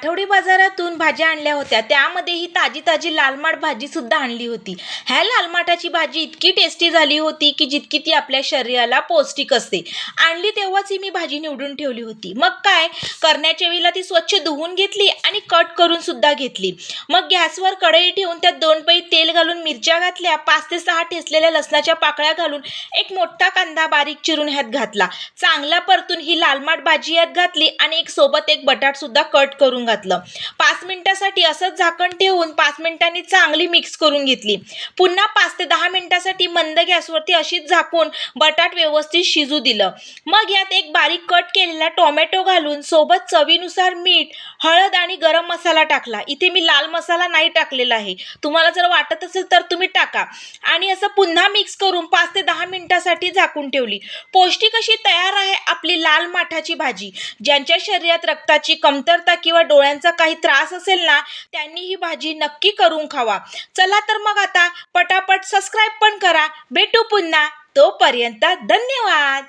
आठवडी बाजारातून भाज्या आणल्या होत्या. त्यामध्ये ही ताजी ताजी लालमाट भाजी सुद्धा आणली होती. ह्या लालमाटाची भाजी इतकी टेस्टी झाली होती की जितकी ती आपल्या शरीराला पौष्टिक असते. आणली तेव्हाच ही मी भाजी निवडून ठेवली होती. मग काय? करण्याच्या वेळेला ती स्वच्छ धुवून घेतली आणि कट करून सुद्धा घेतली. मग गॅसवर कढई ठेवून त्यात दोन पै तेल घालून मिरच्या घातल्या. पाच ते सहा ठेचलेल्या लसणाच्या पाकळ्या घालून एक मोठा कांदा बारीक चिरून ह्यात घातला. चांगला परतून ही लालमाट भाजी यात घातली आणि एक सोबत एक बटाट सुद्धा कट करून घातलं. पाच मिनिटासाठी असंच झाकण ठेवून पाच मिनिटांनी चांगली मिक्स करून घेतली. पुन्हा पाच ते दहा मिनिटासाठी मंद गॅसवरती अशीच झाकून बटाट व्यवस्थित शिजू दिलं. मग यात एक बारीक कट केलेला टोमॅटो घालून सोबत चवीनुसार मीठ हळद आणि गरम मसाला टाकला. इथे मी लाल मसाला नाही टाकलेला आहे. तुम्हाला जर वाटत असेल तर तुम्ही टाका. आणि असं पुन्हा मिक्स करून पाच ते दहा मिनिटासाठी झाकून ठेवली. पौष्टिक अशी तयार आहे आपली लाल माठाची भाजी ज्यांच्या शरीरात रक्ताची कमतरता किंवा डोळ्यांचा काही त्रास त्रास असेल ना त्यांनी ही भाजी नक्की करून खावा. चला तर मग आता पटापट सबस्क्राईब पण करा. भेटू पुन्हा. तोपर्यंत धन्यवाद!